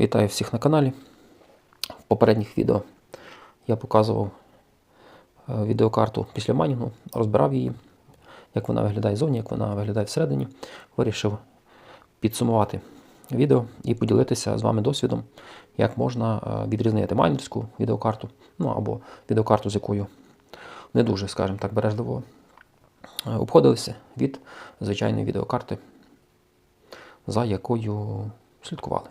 Вітаю всіх на каналі. В попередніх відео я показував е, відеокарту після майнінгу, розбирав її, як вона виглядає ззовні, як вона виглядає всередині. Вирішив підсумувати відео і поділитися з вами досвідом, як можна е, відрізнити майнерську відеокарту, ну або відеокарту, з якою не дуже, скажімо так, бережливо е, обходилися від звичайної відеокарти, за якою слідкували.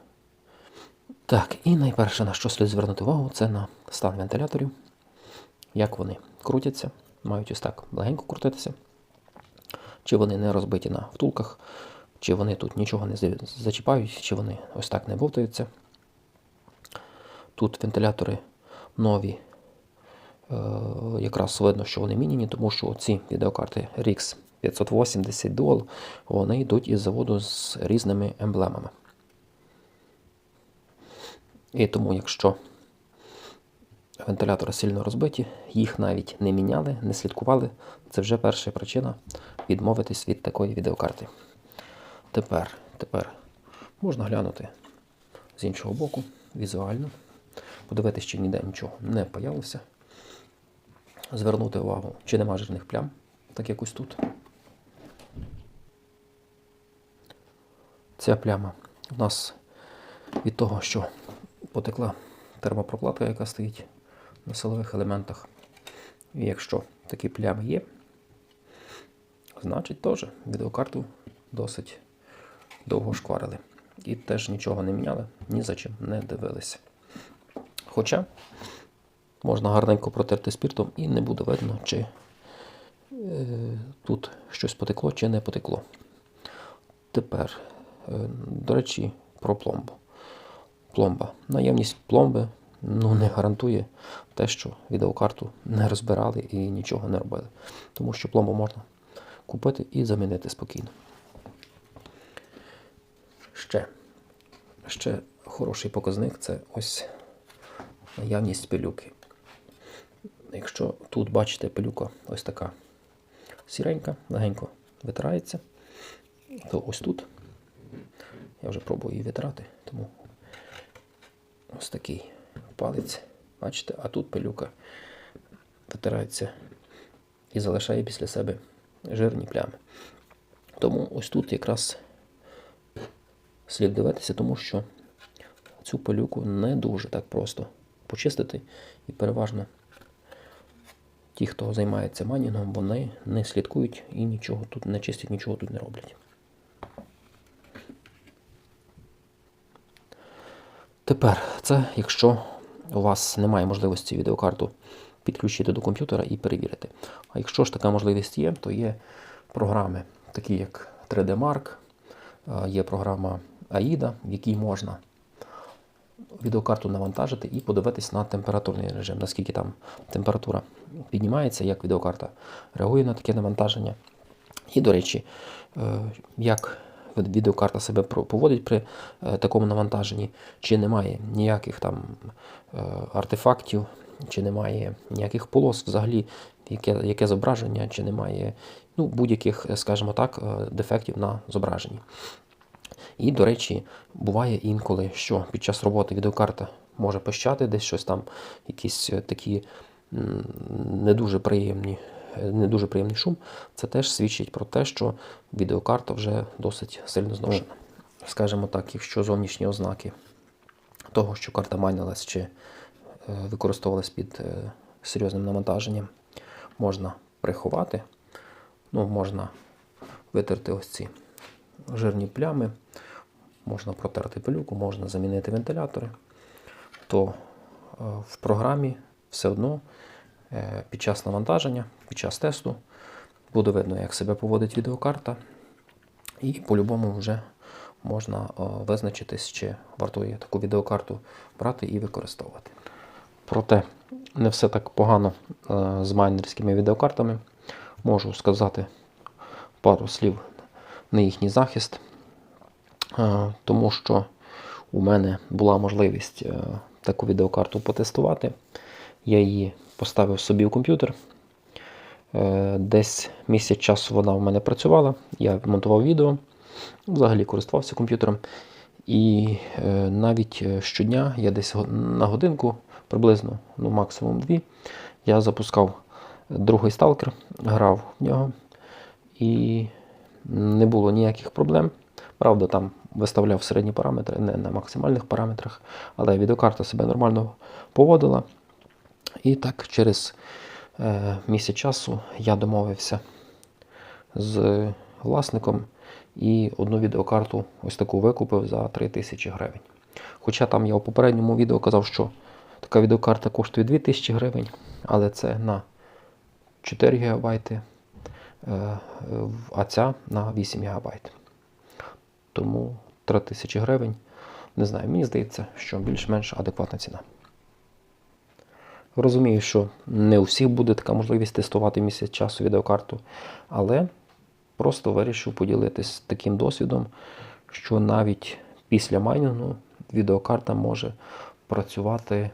Так, і найперше, на що слід звернути увагу, це на стан вентиляторів, як вони крутяться, мають ось так легенько крутитися, чи вони не розбиті на втулках, чи вони тут нічого не зачіпають, чи вони ось так не бовтаються. Тут вентилятори нові, е, якраз видно, що вони міняні, тому що ці відеокарти RX 580 Dual, вони йдуть із заводу з різними емблемами. І тому, якщо вентилятори сильно розбиті, їх навіть не міняли, не слідкували, це вже перша причина відмовитись від такої відеокарти. Тепер, тепер можна глянути з іншого боку, візуально, подивитися, чи ніде нічого не появилося. Звернути увагу, чи нема жирних плям, так як ось тут. Ця пляма у нас від того, що потекла термопрокладка, яка стоїть на силових елементах. І якщо такі плями є, значить теж відеокарту досить довго шкварили. І теж нічого не міняли, ні за чим не дивилися. Хоча можна гарненько протерти спіртом і не буде видно, чи е, тут щось потекло, чи не потекло. Тепер, е, до речі, про пломбу. Пломба. Наявність пломби ну, не гарантує те, що відеокарту не розбирали і нічого не робили. Тому що пломбу можна купити і замінити спокійно. Ще, ще хороший показник це ось наявність пилюки. Якщо тут бачите пилюка ось така сіренька, легенько витирається, то ось тут я вже пробую її витирати, тому ось такий палець. Бачите, а тут пилюка витирається і залишає після себе жирні плями. Тому ось тут якраз слід дивитися, тому що цю пилюку не дуже так просто почистити. І переважно ті, хто займається манінгом, вони не слідкують і нічого тут не чистять, нічого тут не роблять. Тепер це якщо у вас немає можливості відеокарту підключити до комп'ютера і перевірити. А якщо ж така можливість є, то є програми, такі як 3D Mark, е, є програма AIDA, в якій можна відеокарту навантажити і подивитись на температурний режим, наскільки там температура піднімається, як відеокарта реагує на таке навантаження. І, до речі, е, як відеокарта себе поводить при е, такому навантаженні, чи немає ніяких там е, артефактів, чи немає ніяких полос взагалі, яке, яке зображення, чи немає ну, будь-яких, е, скажімо так, дефектів на зображенні. І, до речі, буває інколи, що під час роботи відеокарта може пищати, десь щось там, якісь такі не дуже приємні, не дуже приємний шум. Це теж свідчить про те, що відеокарта вже досить сильно зношена. Скажімо так, якщо зовнішні ознаки того, що карта майнилась чи е, використовувалась під е, серйозним навантаженням, можна приховати. Ну, можна витерти ось ці жирні плями, можна протерти пилюку, можна замінити вентилятори, то е, в програмі все одно під час навантаження, під час тесту буде видно, як себе поводить відеокарта, і по-любому вже можна е, визначитись, чи вартує таку відеокарту брати і використовувати. Проте не все так погано е, з майнерськими відеокартами. Можу сказати пару слів на їхній захист, Е, тому що у мене була можливість е, таку відеокарту потестувати. Я її поставив собі в комп'ютер. Е, Десь місяць часу вона в мене працювала. Я монтував відео, взагалі користувався комп'ютером. І е, навіть е, щодня я десь на годинку, приблизно, ну максимум дві, я запускав другий сталкер, грав в нього, і не було ніяких проблем. Правда, там виставляв середні параметри, не на максимальних параметрах, але відеокарта себе нормально поводила. І так, через е, місяць часу я домовився з власником і одну відеокарту ось таку викупив за 3000 гривень. Хоча там я у попередньому відео казав, що така відеокарта коштує 2000 гривень, але це на 4 ГБ, е, а ця на 8 ГБ. Тому 3000 гривень, не знаю, мені здається, що більш-менш адекватна ціна. Розумію, що не у всіх буде така можливість тестувати місяць часу відеокарту, але просто вирішив поділитись таким досвідом, що навіть після майнінгу відеокарта може працювати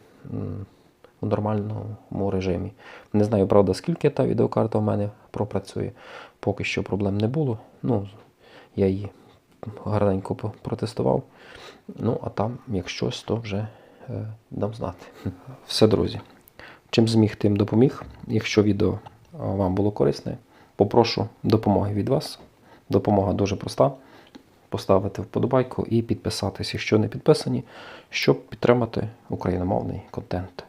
у нормальному режимі. Не знаю, правда, скільки та відеокарта в мене пропрацює. Поки що проблем не було. Ну, я її гарненько протестував. Ну, а там, як щось, то вже е, дам знати. Все, друзі. Чим зміг, тим допоміг. Якщо відео вам було корисне, попрошу допомоги від вас. Допомога дуже проста. Поставити вподобайку і підписатись, якщо не підписані, щоб підтримати україномовний контент.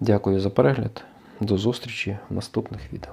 Дякую за перегляд. До зустрічі в наступних відео.